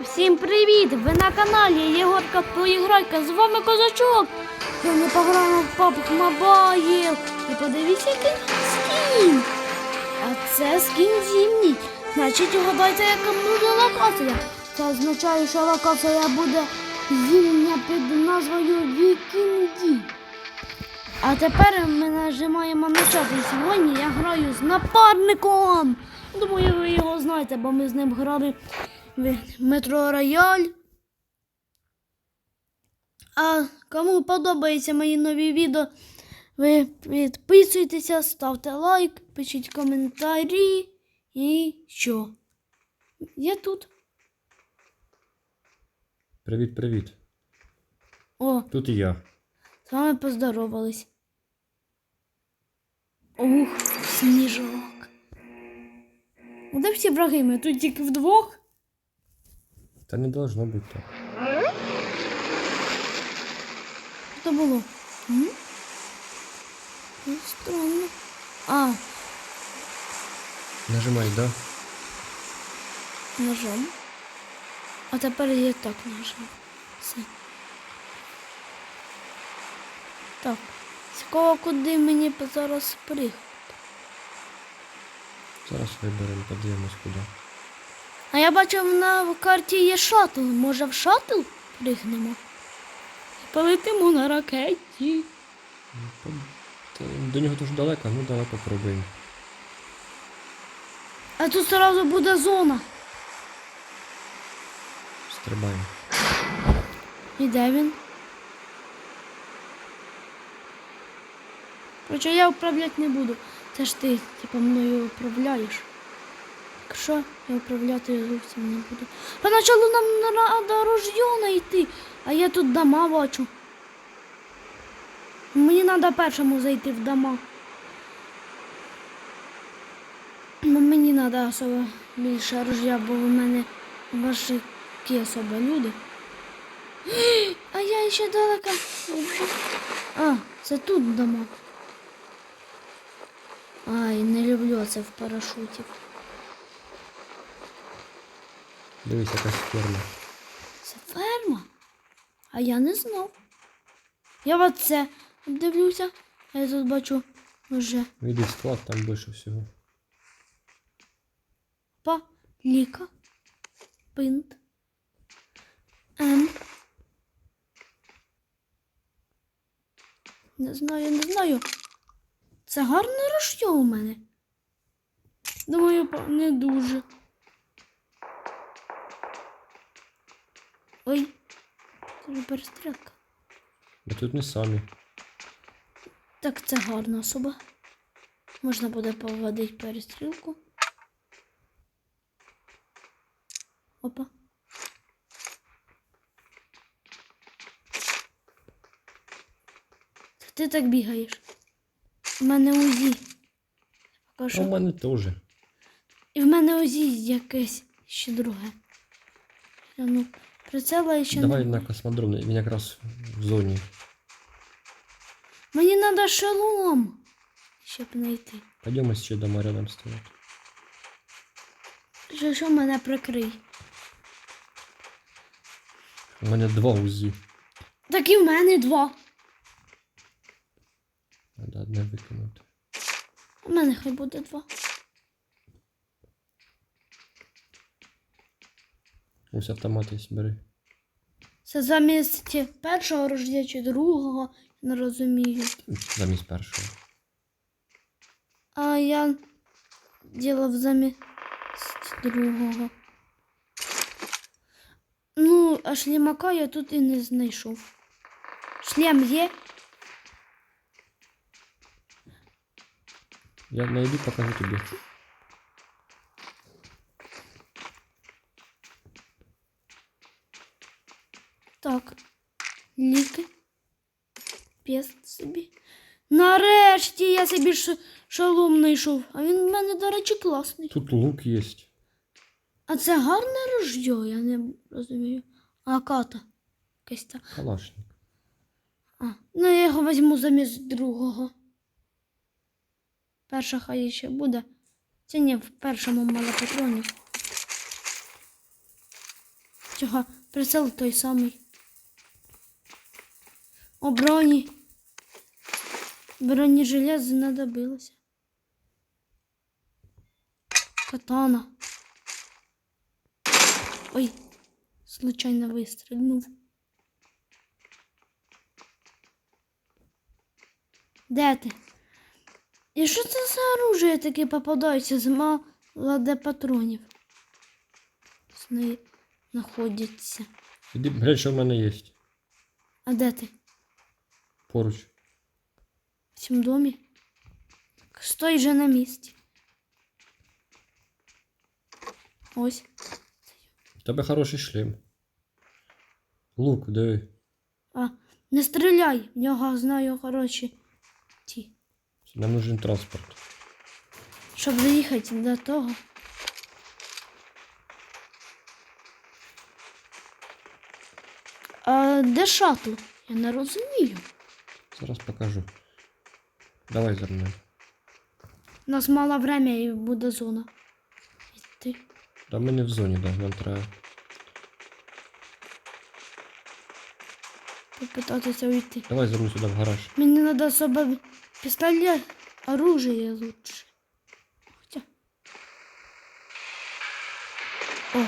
Всім привіт! Ви на каналі Єгорка Поіграйка. З вами Козачок. Сьогодні пограємо в PUBG Mobile. І подивіться, який скін. А це скін зимній. Значить, угадайте, яка буде локація. Це означає, що локація буде зимня під назвою Вікінгі. А тепер ми нажимаємо на чат. І сьогодні я граю з напарником. Думаю, ви його знаєте, бо ми з ним грали метро Рояль. А кому подобаються мої нові відео, ви підписуйтеся, ставте лайк, пишіть коментарі і що. Я тут. Привіт, привіт. О, Тут і я. з вами поздоровались. Ух, сніжок. Де всі враги? Ми тут тільки вдвох. Та не должно бути так. Що було? М? Ну, Странно. А, Нажимай, да? ножом. А тепер я так нажав. Все. Так. Цікаво, куди мені зараз приїхати. Зараз виберемо, подивимось куди. А я бачив на карті є шаттл. Може в шаттл пригнемо? Полетимо на ракеті. Та До нього дуже далеко, ну давай попробуємо. А тут одразу буде зона. Стрибаємо. І де він? Короче, я управляти не буду. Це ж ти, типу, мною управляєш. Якщо я управляти зовсім не буду. Поначалу нам треба ружьо знайти, а я тут дома бачу. Мені треба першому зайти в дома. Ну, Мені треба особо більше ружья, бо в мене важкі особо люди. А я ще далеко. А, це тут дома. Ай, не люблю це в парашуті. Дивись, якась ферма. Це ферма. А я не знав. Я це дивлюся, а я тут бачу вже Віди склад, там більше всього. па, ліка, пинт, М. Не знаю, не знаю. Це гарне рушьо у мене. Думаю, не дуже. Ой, це ж перестрілка. Ми тут не самі. Так це гарна особа. Можна буде поводити перестрілку. Опа. Це ти так бігаєш. У мене УЗІ. А у мене теж. І в мене УЗІ якесь ще друге. Я, Ну, прицела ще Давай на космодром, він якраз в зоні. Мені треба шолом. Щоб знайти. Пойдемо ще дома рядом стоять. Що, що мене прикрий? У мене два УЗІ. Так і в мене два. Треба одне викинути. У мене хай буде два. Ось автомат є, бери. Це замість першого рождя чи другого, не розумію. Замість першого. А я ділав замість другого. Ну, а шлімака я тут і не знайшов. Шлем є? Я знайду, покажу тобі. Так. Ліки. П'єст собі. Нарешті я собі ш- шолом знайшов. А він в мене, до речі, класний. Тут лук є. А це гарне ружьо, я не розумію. А ката. Та. Калашник. А, ну я його візьму замість другого. Перша хай ще буде. Це ні, в першому мало патронів. Чого? Прицел той самий. О, броні. Бронежилет знадобилося. Катана. Ой, случайно вистрільнув. Де ти? І що це за оружие таке попадається з мало де патронів? Неї знаходяться. Іди, глянь, що в мене є. А де ти? Поруч. В цьому домі? Стой же на місці. Ось. У тебе хороший шлем. Лук, диви. А, не стріляй, в нього знаю хороші ті. Нам нужен транспорт. Щоб доїхати до того. А де шатл? Я не розумію. Зараз покажу. Давай за мною. У нас мало время і буде зона. Іти. Та ми не в зоні, да, нам треба. Попитатися уйти. Давай за мною сюди в гараж. Мені надо особо пистолет, оружие лучше. Хотя... О.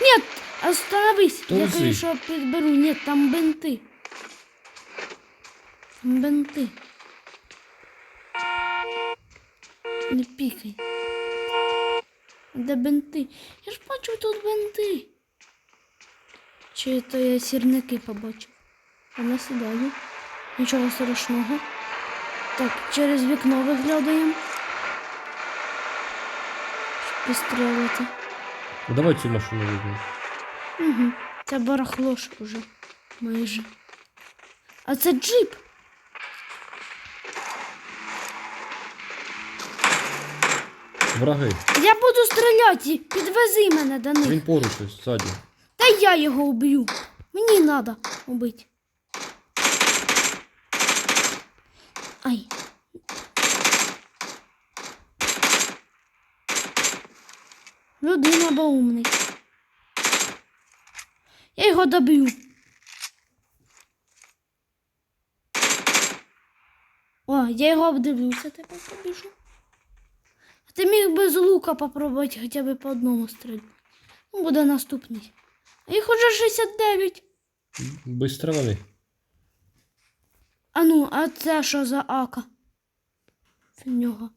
Нет, остановись. Я Тормози. кое-что подберу. Нет, там бинты. Там. Не пікай. Де бинти? Я ж бачу тут бинти. Чи то я сірники побачив? Я насідаю. Нічого страшного. Так, через вікно виглядаємо. Щоб Підстрелити. Ну, давай цю машину візьмемо. Угу. Це барахло ж уже майже. А це джип. Враги. Я буду стріляти. Підвези мене до них. Він поруч ось, ззаді. Та я його уб'ю. Мені треба убити. Ай. Людина бо умний. Я його доб'ю. О, я його обдивлюся, тепер побіжу. Ти міг би з лука попробувати хоча б по одному стрільбу. Ну, буде наступний. А їх уже 69. Бистро вони. А ну, а це що за ака? В нього.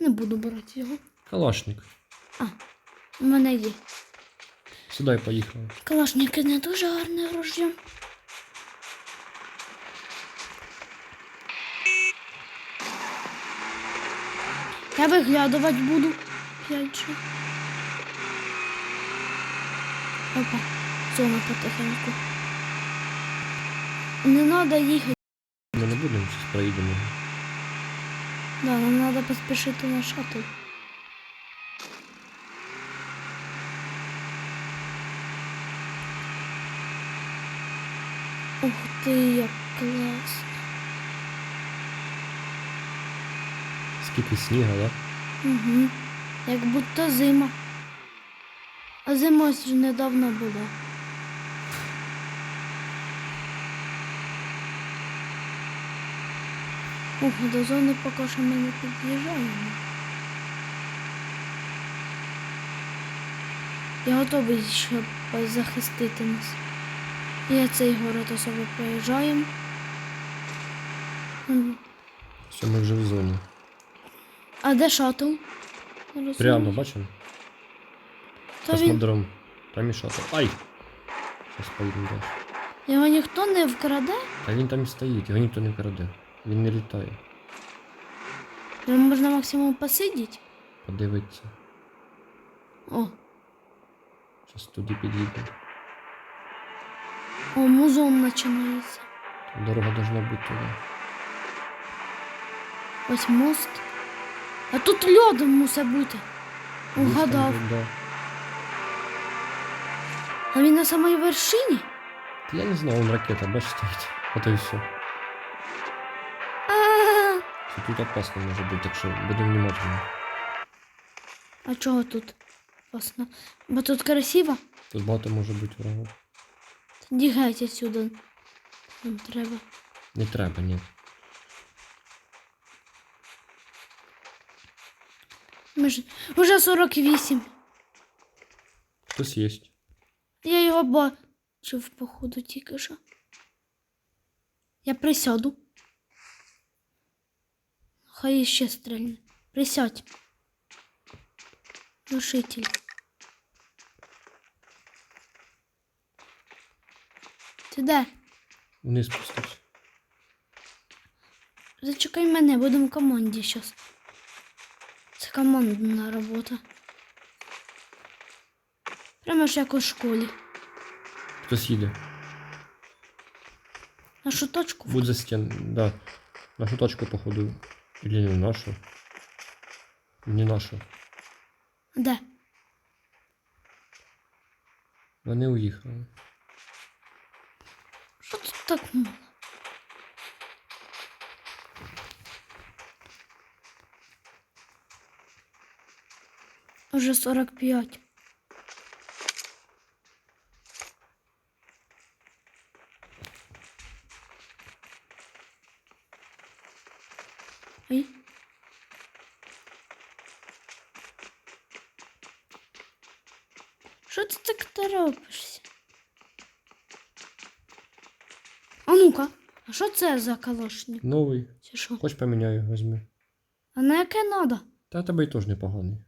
Не буду брати його. Калашник. А, у мене є. Сюди поїхали. Калашники не дуже гарне ружье. Я виглядувати буду. П'ять. Опа, зона потихеньку. Не треба їхати. Ми не будемо зараз проїдемо. Да, нам треба поспішити на шаттл. Ух ти, як класно. Скільки сніга, да? Угу. Як будто зима. А зима ж недавно була. Ух, до зони поки що ми не під'їжджаємо. Я готовий, щоб захистити нас. Я цей город особо проїжджаємо. Все, ми вже в зоні. А де розумію. Прямо, бачимо? Космодром. Там і шатер. Ай! Зараз поїдемо далі. Його ніхто не вкраде? Та він там і стоїть, його ніхто не краде. Він не літає. Його можна максимум посидіти. Подивиться. О, Зараз туди під'їдемо. о, музон починається. Дорога должна бути туди. Ось мост. А тут льод мусить бути. Угадав. Десь там, Да. А він на самій вершині? Та Я не знаю, он ракета, бачиш, стоїть. Ото і все. А, Це тут опасно може бути, так що будемо внимательні. а чого тут? Опасно. Бо тут красиво. Тут багато може бути врагів. Тоді геть отсюда. Нам треба. Не треба, ні. Ми ж уже 48. Хтось є. Я його бачив, походу, тільки що. Я присяду. Хай іще стрельне. Присядь. Глушитель. Ти де? Вниз спустився. Зачекай мене, будемо в команді зараз. Командна робота. Прямо ж як у школі. Хтось їде. Нашу точку. Будь за стін. Да. Нашу точку, походу. Или не нашу. Не нашу. Де? Вони уїхали. Що тут так мало? Уже 45. Ой. Що ти так торопишся? А ну-ка, а що це за калашник? Новий. Це що? Хоч поміняю, візьми. А на яке надо? Та тебе й теж непоганий.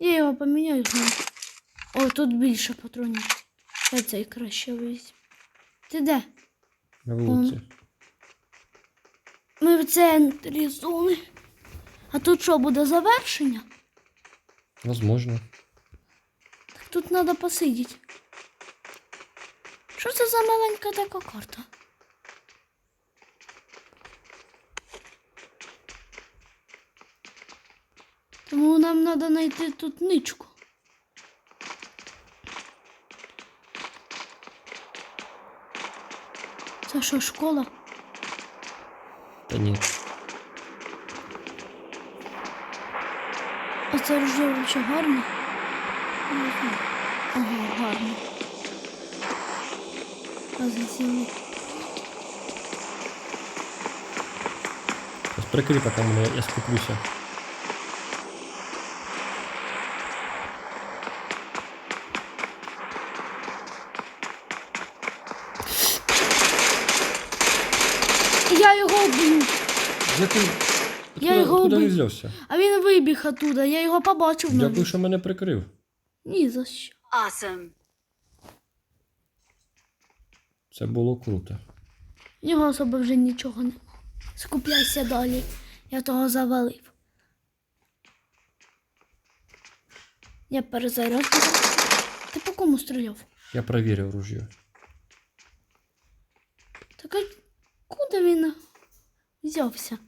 Я його поміняю знову. О, тут більше патронів. Я цей краще візьму. Ти де? На вулиці. Ми в центрі зони. А тут що, буде завершення? Возможно. Так тут треба посидіти. Що це за маленька така карта? Тому нам треба знайти тут ничку. Це що, школа? Та ні. А це чи гарно? Ага, гарно. А засіли. Ось прикрий, поки мене я скуплюся. Я його вбив. Дякую. Я його Куди убив. взявся? А він вибіг оттуда, я його побачив Дякую, навіть. що мене прикрив. Ні за що. Awesome. Це було круто. В нього особо вже нічого нема. Скупляйся далі. Я того завалив. Я перезарядку. Ти по кому стріляв? Я провірив ружье. Так а куди він взявся?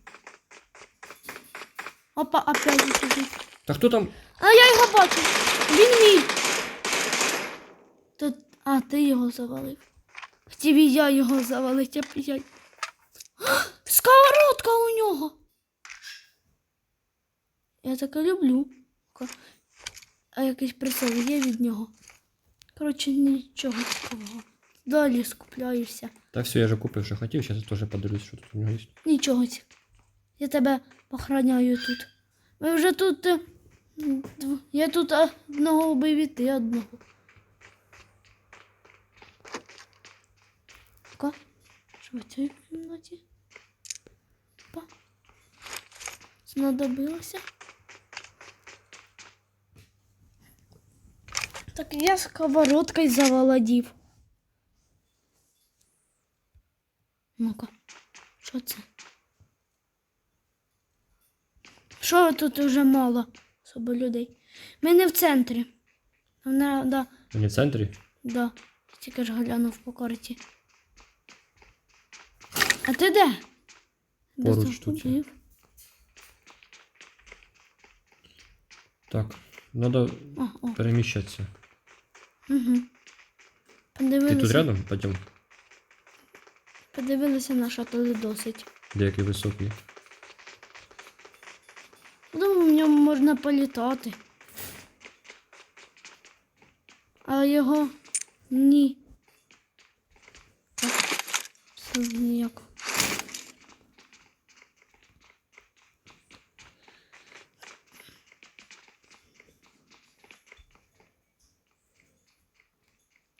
Опа, опять біжить. Та хто там? А я його бачу. Він мій. Тут... А, ти його завалив. Хотів і я його завалити. А, Сковородка у нього. Я таке люблю. А якийсь прицел є від нього. Коротше, нічого цікавого. Далі скупляюся. Та все, я вже купив, що хотів, зараз теж подивлюсь, що тут у нього є. Нічого. Я тебе охороняю тут. Ми вже тут. е, Я тут одного вбив і ти одного. Ка? Що в цій кімнаті? Па. Знадобилося. Так я сковородкою заволодів. Ну-ка, що це? Що тут вже мало особо людей? Ми не в центрі. Нам надо, Мені в центрі. да. Тільки ж глянув по карті. А ти де? Де Поруч тут я. Так, треба переміщатися. угу. Ти Подивилися, тут рядом? Пойдем. Подивилися на шатли досить. Деякий високий. Думаю, в ньому можна політати. А його ні. Так, Це ніяк.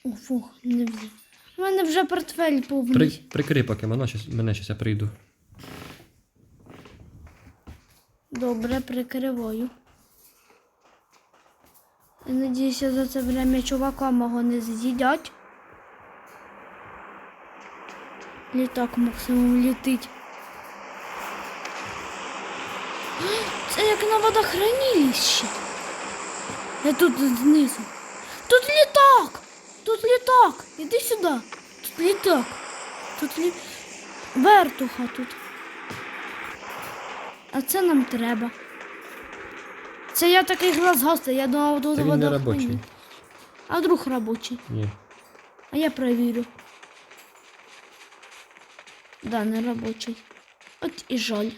О, фух, не взяв. У мене вже портфель повний. При, прикрий поки мене, щас, мене щас я прийду. Добре, прикриваю. Я надіюся, за це время чувака мого не з'їдять. Літак максимум літить. Це як на водохранилищі. Я тут знизу. Тут літак! Тут літак! Іди сюди. Тут літак. Тут лі... вертуха тут. А це нам треба. Це я такий глаз гостя, я думав, тут Та він не вода робочий. А друг робочий. Ні. А я перевірю. Да, не робочий. От і жаль.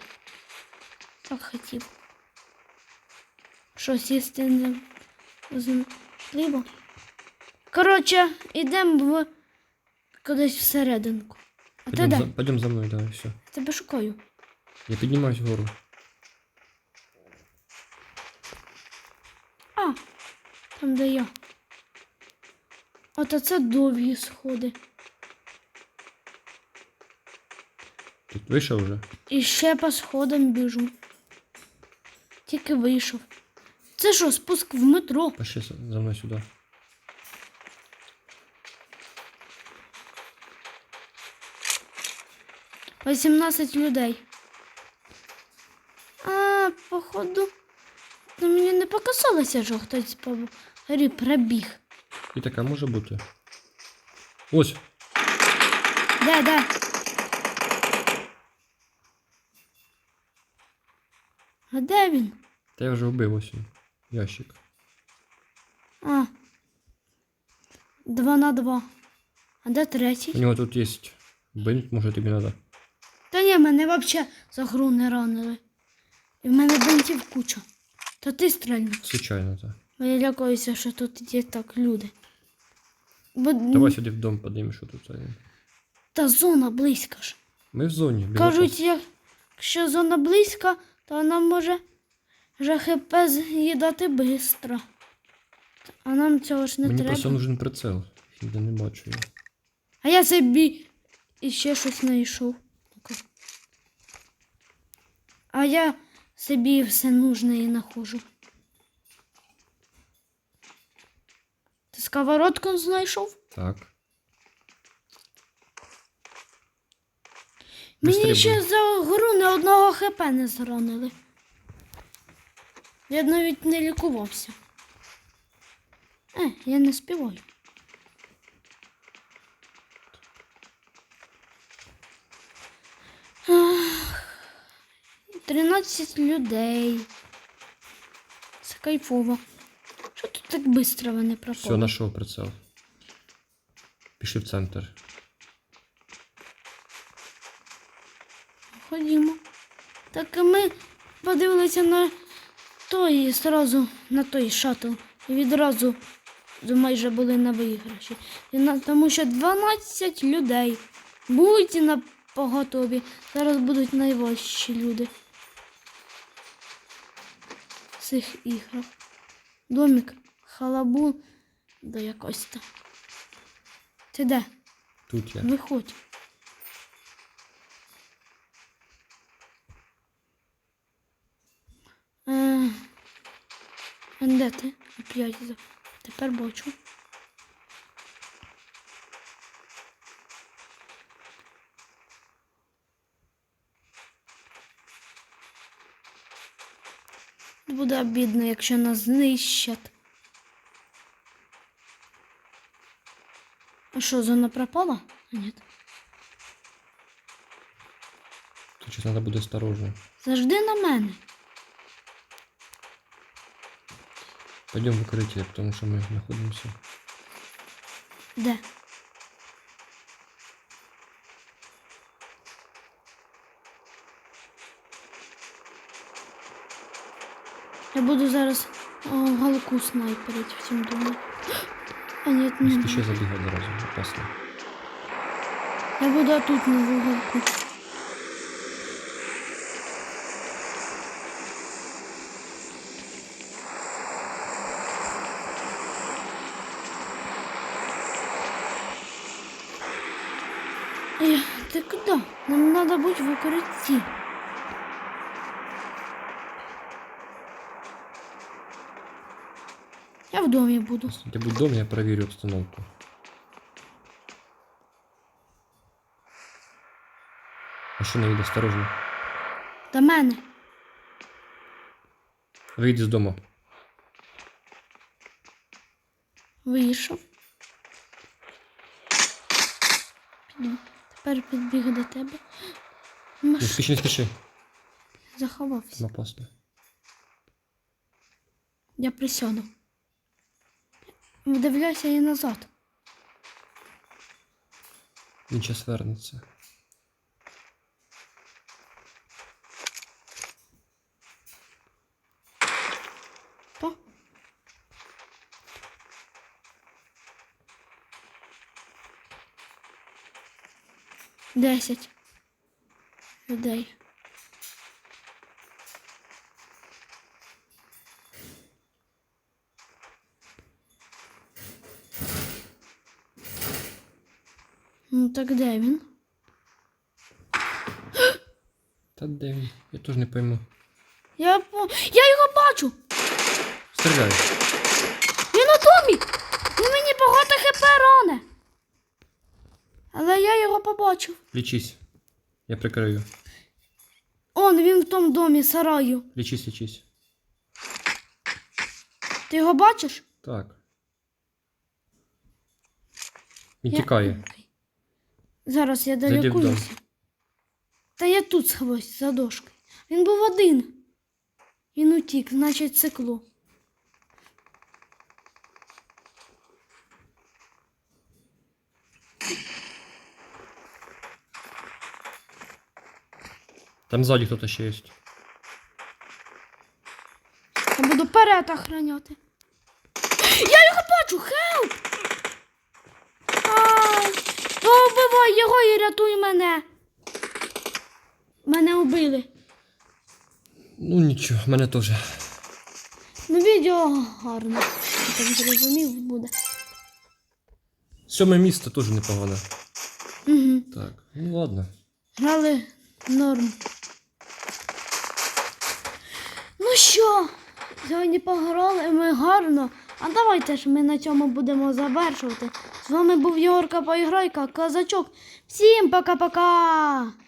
Так хотів. Що сісти не хліба? Коротше, йдемо в кудись всерединку. А ти Пойдем де? пойдем за мною, давай, все. Тебе шукаю. Я піднімаюсь вгору. А, там де я. От оце довгі сходи. Ти вийшов вже? І ще по сходам біжу. Тільки вийшов. Це що, спуск в метро? Пошли за за мною сюди. — 18 людей. А, походу, ну, мені не показалося, що хтось по горі пробіг. І така може бути. Ось, Де, де? А де він? та я вже вбив ось він. Ящик. А. Два на два. А де У третій? нього тут є бинт, може тобі треба. Та ні, мене взагалі за гру не ранили. І в мене бинтів куча. То ти стрельнув. Звичайно, так. Бо я лякаюся, що тут є так люди. Бо... Давай сюди в дом подивимось, що тут. є. Та зона близька ж. Ми в зоні. біля Кажуть, як- якщо зона близька, то вона може вже хп з'їдати швидко. А нам цього ж не Мені треба. просто нужен прицел. Ніде не бачу його. А я собі іще щось знайшов. А я собі все нужне і нахожу. Ти сковородку знайшов? Так. Мені ще за гру не одного хп не зранили. Я навіть не лікувався. Е, я не співаю. Ах, 13 людей. Це кайфово. Що тут так швидко вони пропали? Все, знайшов прицел. Пішли в центр. Ходімо. Так ми подивилися на той і зразу на той шатл. І відразу майже були на виграші. Тому що 12 людей. Будьте на поготові. Зараз будуть найважчі люди. Цих іграх. Домик, халабун да якось там. Ти де? Тут я. Виходь. Е, де ти? Опять тепер бачу. Буде обідно, якщо нас знищать. А що, зона пропала? А, ні. Тут щось треба буде осторожно. Завжди на мене. Пойдем в укриття, тому що ми знаходимося. Де? Я буду зараз о, галку снайперить в цьому домі. А ні, Не не спіши буду. забігати одразу, опасно. Я буду тут на вуголку. Эх, ты куда? Нам надо быть в укрытии. Доме буду. Я буду вдома, я перевірю обстановку. Машина їде осторожно. До мене. Вийди з дому. Вийшов. Піду. Тепер підбіг до тебе. Не Маш... спіши, не спіши. Заховався. Опасно. Я присяду. Вдивляйся і назад. Він час вернеться. Десять. Людей. Так де він? Та де він? Я теж не пойму. Я, по- я його бачу! Стріляй. Він у домі! Він мені багато хп ране. Але я його побачив. Лічись. Я прикрию. Он він в тому домі сараю. Лічись, лічись. Ти його бачиш? Так. Він Я- тікає. Зараз я в Та я тут сховаюсь за дошкою. Він був один. Він утік, значить цикло. Там ззаді хтось ще є. Я буду перед охраняти. Я його бачу! Хелп! Ай! Вбивай його і рятуй мене. Мене убили. Ну нічого, мене теж. Ну, відео гарне. Я так зрозумів буде. Сьоме місце теж непогане. Угу. Так, ну ладно. Грали норм. Ну що, сьогодні пограли ми гарно. А давайте ж ми на цьому будемо завершувати. З вами був Єгорка Поіграйка, Казачок. Всім пока-пока!